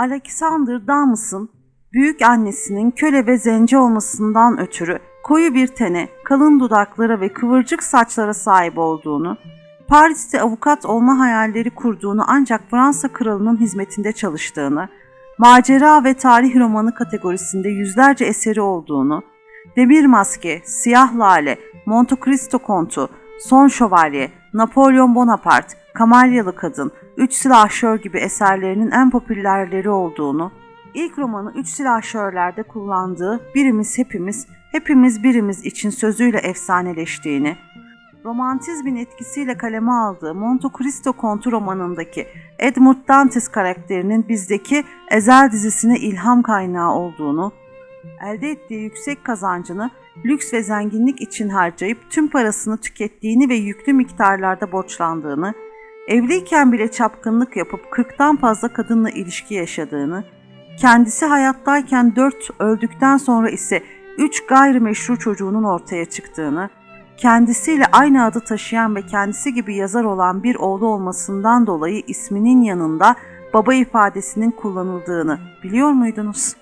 Alexander Dumas'ın büyük annesinin köle ve zenci olmasından ötürü koyu bir tene, kalın dudaklara ve kıvırcık saçlara sahip olduğunu, Paris'te avukat olma hayalleri kurduğunu ancak Fransa kralının hizmetinde çalıştığını, macera ve tarih romanı kategorisinde yüzlerce eseri olduğunu, Demir Maske, Siyah Lale, Monte Cristo Kontu, Son Şövalye, Napolyon Bonaparte, Kamalyalı Kadın, Üç Silahşör gibi eserlerinin en popülerleri olduğunu, ilk romanı Üç Silahşörler'de kullandığı birimiz hepimiz, hepimiz birimiz için sözüyle efsaneleştiğini, romantizmin etkisiyle kaleme aldığı Monte Cristo Kontu romanındaki Edmund Dantes karakterinin bizdeki Ezel dizisine ilham kaynağı olduğunu, elde ettiği yüksek kazancını lüks ve zenginlik için harcayıp tüm parasını tükettiğini ve yüklü miktarlarda borçlandığını, evliyken bile çapkınlık yapıp 40'tan fazla kadınla ilişki yaşadığını, kendisi hayattayken 4 öldükten sonra ise 3 gayrimeşru çocuğunun ortaya çıktığını, kendisiyle aynı adı taşıyan ve kendisi gibi yazar olan bir oğlu olmasından dolayı isminin yanında baba ifadesinin kullanıldığını biliyor muydunuz?